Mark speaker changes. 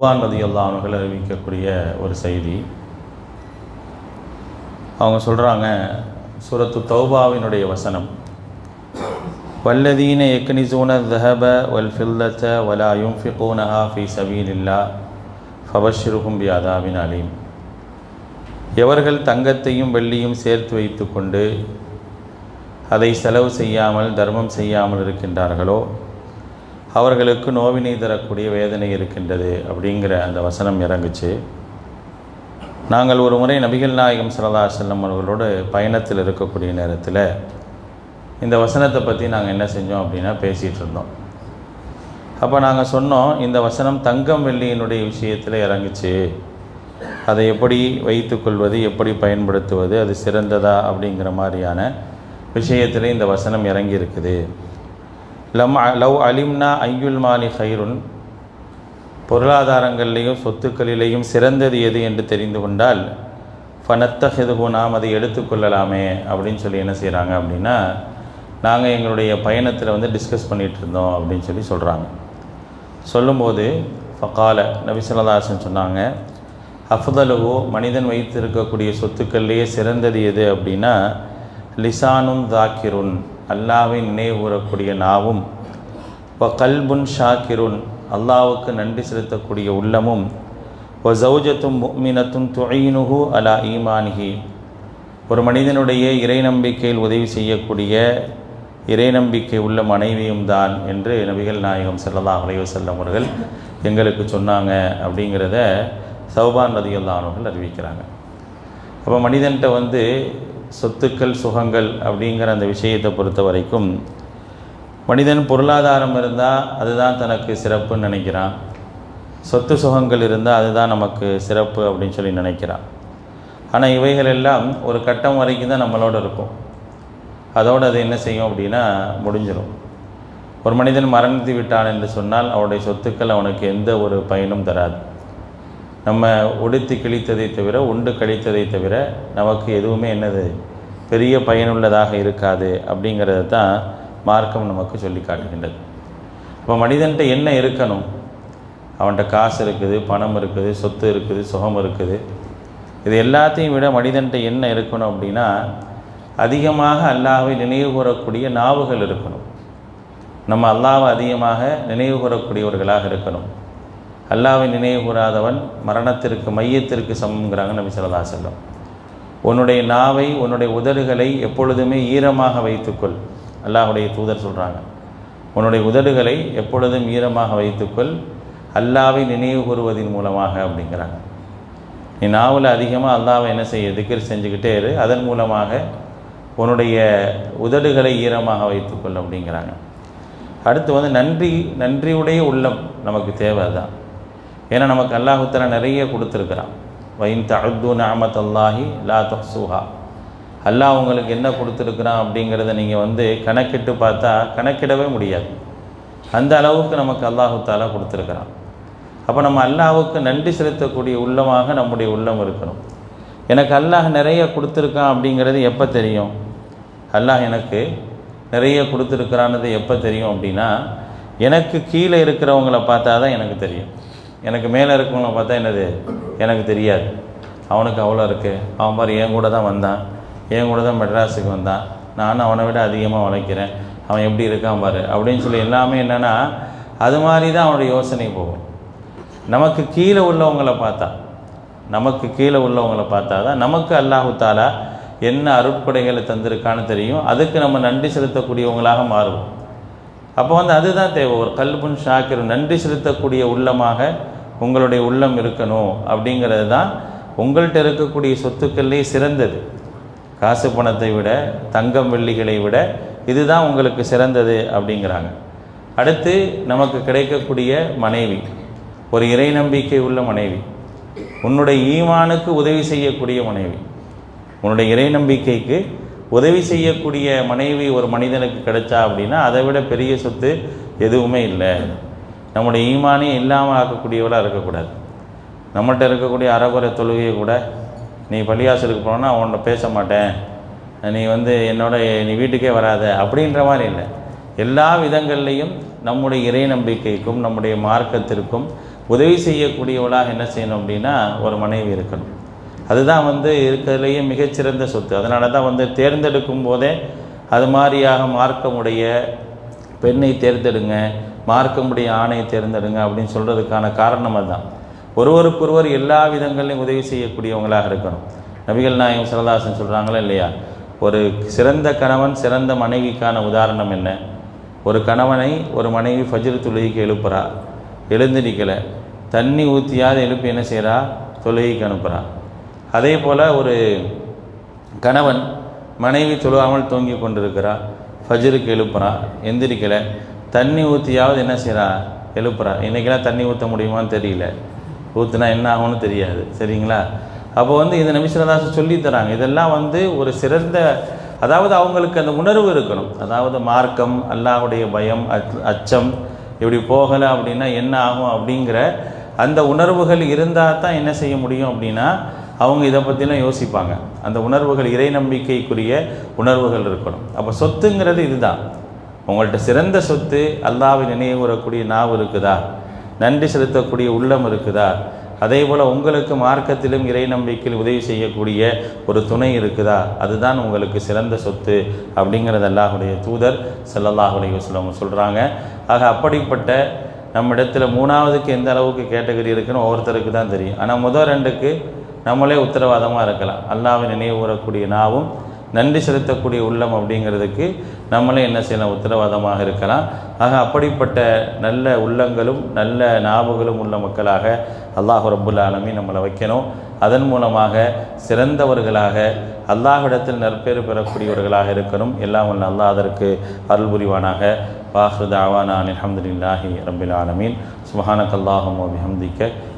Speaker 1: குர்பான் ரதியல்லா அவர்கள் அறிவிக்கக்கூடிய ஒரு செய்தி. அவங்க சொல்கிறாங்க சூரத்து தௌபாவினுடைய வசனம். வல்லதீன எக்னிசூன தஹப வல் ஃபில்லத்த வலா யுன்ஃபிகூனஹா ஃபி சபீலில்லா ஃபபஷிருகும் பி அதாபின் அலீம். எவர்கள் தங்கத்தையும் வெள்ளியும் சேர்த்து வைத்துக்கொண்டு அதை செலவு செய்யாமல் தர்மம் செய்யாமல் இருக்கின்றார்களோ அவர்களுக்கு நோவினை தரக்கூடிய வேதனை இருக்கின்றது அப்படிங்கிற அந்த வசனம் இறங்குச்சு. நாங்கள் ஒரு முறை நபிகள் நாயகம் சரதா செல்லம் அவர்களோடு பயணத்தில் இருக்கக்கூடிய நேரத்தில் இந்த வசனத்தை பற்றி நாங்கள் என்ன செஞ்சோம் அப்படின்னா பேசிகிட்டு இருந்தோம். அப்போ நாங்கள் சொன்னோம் இந்த வசனம் தங்கம் வெள்ளியினுடைய விஷயத்தில் இறங்குச்சு. அதை எப்படி வைத்துக்கொள்வது எப்படி பயன்படுத்துவது அது சிறந்ததா அப்படிங்கிற மாதிரியான விஷயத்தில் இந்த வசனம் இறங்கி இருக்குது லம் லவ் அலிம்னா ஐயுல் மாலி ஹைருன் பொருளாதாரங்களிலேயும் சொத்துக்களிலேயும் சிறந்தது எது என்று தெரிந்து கொண்டால் ஃபனத்தஹெதுகு நாம் அதை எடுத்துக்கொள்ளலாமே அப்படின்னு சொல்லி என்ன செய்கிறாங்க அப்படின்னா நாங்கள் எங்களுடைய பயணத்தில் வந்து டிஸ்கஸ் பண்ணிகிட்டு இருந்தோம் அப்படின்னு சொல்லி சொல்கிறாங்க சொல்லும்போது ஃபகால நபிசல்லாசன் சொன்னாங்க அஃதலுவோ மனிதன் வைத்திருக்கக்கூடிய சொத்துக்கள்லேயே சிறந்தது எது அப்படின்னா லிசானும் தாக்கிருன். அல்லாவை நினைவுகூறக்கூடிய நாவும் வ கல்புன் ஷாக்கிருன் அல்லாவுக்கு நன்றி செலுத்தக்கூடிய உள்ளமும் ஒ ஜௌஜத்தும் முக்மினத்தும் துயினுகு அலா ஈமானிஹி. ஒரு மனிதனுடைய இறை நம்பிக்கையில் உதவி செய்யக்கூடிய இறை நம்பிக்கை உள்ள மனைவியும் தான் என்று நபிகள் நாயகம் செல்லதா அலைஹி அவர்கள் எங்களுக்கு சொன்னாங்க அப்படிங்கிறத சௌபான் ரதியுல்லானவர்கள் அறிவிக்கிறாங்க. அப்போ மனிதன்கிட்ட வந்து சொத்துக்கள் சுகங்கள் அப்படிங்கிற அந்த விஷயத்தை பொறுத்த வரைக்கும் மனிதன் பொருளாதாரம் இருந்தால் அதுதான் தனக்கு சிறப்புன்னு நினைக்கிறான். சொத்து சுகங்கள் இருந்தால் அதுதான் நமக்கு சிறப்பு அப்படின்னு சொல்லி நினைக்கிறான். ஆனால் இவைகள் எல்லாம் ஒரு கட்டம் வரைக்கும் தான் நம்மளோட இருக்கும். அதோடு அது என்ன செய்யும் அப்படின்னா முடிஞ்சிடும் ஒரு மனிதன் மரணித்து விட்டான் என்று சொன்னால் அவனுடைய சொத்துக்கள் அவனுக்கு எந்த ஒரு பயனும் தராது. நம்ம உடுத்தி கிழித்ததை தவிர உண்டு கழித்ததை தவிர நமக்கு எதுவுமே என்னது? பெரிய பயனுள்ளதாக இருக்காது அப்படிங்கிறத தான் மார்க்கம் நமக்கு சொல்லி காட்டுகின்றது. இப்போ மனிதன்கிட்ட என்ன இருக்கணும்? அவன்கிட்ட காசு இருக்குது பணம் இருக்குது சொத்து இருக்குது சுகம் இருக்குது. இது எல்லாத்தையும் விட மனிதன்கிட்ட என்ன இருக்கணும் அப்படின்னா அதிகமாக அல்லாவை நினைவு கூறக்கூடிய நாவுகள் இருக்கணும். நம்ம அல்லாவை அதிகமாக நினைவு கூறக்கூடியவர்களாக இருக்கணும். அல்லாவை நினைவு கூறாதவன் மரணத்திற்கு மையத்திற்கு சமங்கிறாங்க நபி சொல்லா செல்லம் உன்னுடைய நாவை உன்னுடைய உதடுகளை எப்பொழுதுமே ஈரமாக வைத்துக்கொள். அல்லாஹுடைய தூதர் சொல்கிறாங்க உன்னுடைய உதடுகளை எப்பொழுதும் ஈரமாக வைத்துக்கொள். அல்லாவை நினைவு கூறுவதன் மூலமாக அப்படிங்கிறாங்க. நீ நாவில் அதிகமாக அல்லாவை என்ன செய்ய திக்கர் செஞ்சுக்கிட்டே இரு. அதன் மூலமாக உன்னுடைய உதடுகளை ஈரமாக வைத்துக்கொள் அப்படிங்கிறாங்க. அடுத்து வந்து நன்றி நன்றியுடைய உள்ளம் நமக்கு தேவை தான் ஏன்னா நமக்கு அல்லாஹுத்தர நிறைய கொடுத்துருக்குறான். வைன் தஅது நாமத் அல்லாஹி லா தஹ்சூஹா அல்லாஹ் உங்களுக்கு என்ன கொடுத்துருக்குறான் அப்படிங்கிறத நீங்கள் வந்து கணக்கிட்டு பார்த்தா கணக்கிடவே முடியாது. அந்த அளவுக்கு நமக்கு அல்லாஹுத்தால கொடுத்துருக்குறான். அப்போ நம்ம அல்லாஹுக்கு நன்றி செலுத்தக்கூடிய உள்ளமாக நம்முடைய உள்ளம் இருக்கணும். எனக்கு அல்லாஹ் நிறைய கொடுத்துருக்கான் அப்படிங்கிறது எப்போ தெரியும்? அல்லாஹ் எனக்கு நிறைய கொடுத்துருக்குறானது எப்போ தெரியும் அப்படின்னா எனக்கு கீழே இருக்கிறவங்கள பார்த்தா தான் எனக்கு தெரியும். எனக்கு மேலே இருக்கவங்கள பார்த்தா என்னது? எனக்கு தெரியாது. அவனுக்கு அவ்வளோ இருக்குது அவன் பாரு என் கூட தான் வந்தான். என் கூட தான் மெட்ராஸுக்கு வந்தான். நானும் அவனை விட அதிகமாக உழைக்கிறேன். அவன் எப்படி இருக்கான் பாரு. அப்படின்னு சொல்லி எல்லாமே என்னென்னா அது மாதிரி தான் அவனுடைய யோசனை போகும். நமக்கு கீழே உள்ளவங்களை பார்த்தா நமக்கு கீழே உள்ளவங்களை பார்த்தா தான் நமக்கு அல்லாஹு தாலா என்ன அருட்படைகளை தந்திருக்கான்னு தெரியும். அதுக்கு நம்ம நன்றி செலுத்தக்கூடியவங்களாக மாறுவோம். அப்போ வந்து அதுதான் தேவை. ஒரு கல்புன் ஷாக்கிர் நன்றி செலுத்தக்கூடிய உள்ளமாக உங்களுடைய உள்ளம் இருக்கணும் அப்படிங்கிறது தான் உங்கள்கிட்ட இருக்கக்கூடிய சொத்துக்கள்லேயே சிறந்தது. காசு பணத்தை விட தங்கம் வெள்ளிகளை விட இதுதான் உங்களுக்கு சிறந்தது அப்படிங்கிறாங்க. அடுத்து நமக்கு கிடைக்கக்கூடிய மனைவி. ஒரு இறை நம்பிக்கை உள்ள மனைவி. உன்னுடைய ஈமானுக்கு உதவி செய்யக்கூடிய மனைவி. உன்னுடைய இறை நம்பிக்கைக்கு உதவி செய்யக்கூடிய மனைவி ஒரு மனிதனுக்கு கிடைச்சா அப்படின்னா அதை விட பெரிய சொத்து எதுவுமே இல்லை. நம்முடைய ஈமானே இல்லாமல் ஆக்கக்கூடியவளாக இருக்கக்கூடாது. நம்மகிட்ட இருக்கக்கூடிய அறகுறை தொழுகையை கூட நீ பள்ளியாசலுக்கு போனோன்னா அவன்கிட்ட பேச மாட்டேன். நீ வந்து என்னோட நீ வீட்டுக்கே வராத அப்படின்ற மாதிரி இல்லை. எல்லா விதங்கள்லையும் நம்முடைய இறை நம்பிக்கைக்கும் நம்முடைய மார்க்கத்திற்கும் உதவி செய்யக்கூடியவளாக என்ன செய்யணும் அப்படின்னா ஒரு மனைவி இருக்கணும். அதுதான் வந்து இருக்கிறதுலேயே மிகச்சிறந்த சொத்து. அதனால தான் வந்து தேர்ந்தெடுக்கும் போதே அது மாதிரியாக மார்க்கமுடைய பெண்ணை தேர்ந்தெடுங்க மார்க்கமுடைய ஆணை தேர்ந்தெடுங்க அப்படின்னு சொல்கிறதுக்கான காரணம் அதுதான். ஒருவருக்கொருவர் எல்லா விதங்களையும் உதவி செய்யக்கூடியவங்களாக இருக்கணும். நபிகள் நாயகம் சிறதாசன் சொல்கிறாங்களா இல்லையா? ஒரு சிறந்த கணவன் சிறந்த மனைவிக்கான உதாரணம் என்ன? ஒரு கணவனை ஒரு மனைவி ஃபஜ்ர் தொழுகைக்கு எழுப்புறா எழுந்திருக்கலை தண்ணி ஊற்றியாவது எழுப்பி என்ன செய்கிறா தொழுகைக்கு அனுப்புகிறா அதே போல் ஒரு கணவன் மனைவி தொழுவாமல் தூங்கி கொண்டிருக்கிறா ஃபஜ்ருக்கு எழுப்புறான் எந்திரிக்கலை. தண்ணி ஊற்றியாவது என்ன செய்கிறா எழுப்புறா. இன்றைக்கெல்லாம் தண்ணி ஊற்ற முடியுமான்னு தெரியல. ஊற்றுனா என்ன ஆகும்னு தெரியாது. சரிங்களா? அப்போ வந்து இந்த நிமிஷதாசன் சொல்லி தராங்க. இதெல்லாம் வந்து ஒரு சிறந்த அதாவது அவங்களுக்கு அந்த உணர்வு இருக்கணும். அதாவது மார்க்கம் அல்லாஹ்வுடைய பயம் அச்- அச்சம் இப்படி போகலை அப்படின்னா என்ன ஆகும் அப்படிங்கிற அந்த உணர்வுகள் இருந்தால் தான் என்ன செய்ய முடியும் அப்படின்னா அவங்க இதை பற்றிலாம் யோசிப்பாங்க. அந்த உணர்வுகள் இறை நம்பிக்கைக்குரிய உணர்வுகள் இருக்கணும். அப்போ சொத்துங்கிறது இதுதான். உங்கள்கிட்ட சிறந்த சொத்து அல்லாவை நினைவு வரக்கூடிய நாவு இருக்குதா? நன்றி செலுத்தக்கூடிய உள்ளம் இருக்குதா? அதே போல் உங்களுக்கு மார்க்கத்திலும் இறை நம்பிக்கையில் உதவி செய்யக்கூடிய ஒரு துணை இருக்குதா? அதுதான் உங்களுக்கு சிறந்த சொத்து அப்படிங்கிறது அல்லாஹுடைய தூதர் செல்லல்லாஹுடைய அலைஹி சொல்கிறாங்க ஆக அப்படிப்பட்ட நம்ம இடத்துல மூணாவதுக்கு எந்த அளவுக்கு கேட்டகரி இருக்குன்னு ஒவ்வொருத்தருக்கு தான் தெரியும். ஆனால் முதல் ரெண்டுக்கு நம்மளே உத்தரவாதமாக இருக்கலாம். அல்லாவை நினைவு கூறக்கூடிய நாவும் நன்றி செலுத்தக்கூடிய உள்ளம் அப்படிங்கிறதுக்கு நம்மளே என்ன செய்யலாம்? உத்தரவாதமாக இருக்கலாம். ஆக அப்படிப்பட்ட நல்ல உள்ளங்களும் நல்ல ஞாபகங்களும் உள்ள மக்களாக அல்லாஹ் ரப்புல் ஆலமீன் நம்மளை வைக்கணும். அதன் மூலமாக சிறந்தவர்களாக அல்லாஹிடத்தில் நற்பேறு பெறக்கூடியவர்களாக இருக்கணும். எல்லாம் வல்ல அல்லாஹ் அதற்கு அருள் புரிவானாக. வாஹ்ரு தாவானான் அல்ஹம்துலில்லாஹி ஆலமீன். சுஹானக் அல்லாஹும்ம வபிஹம்திக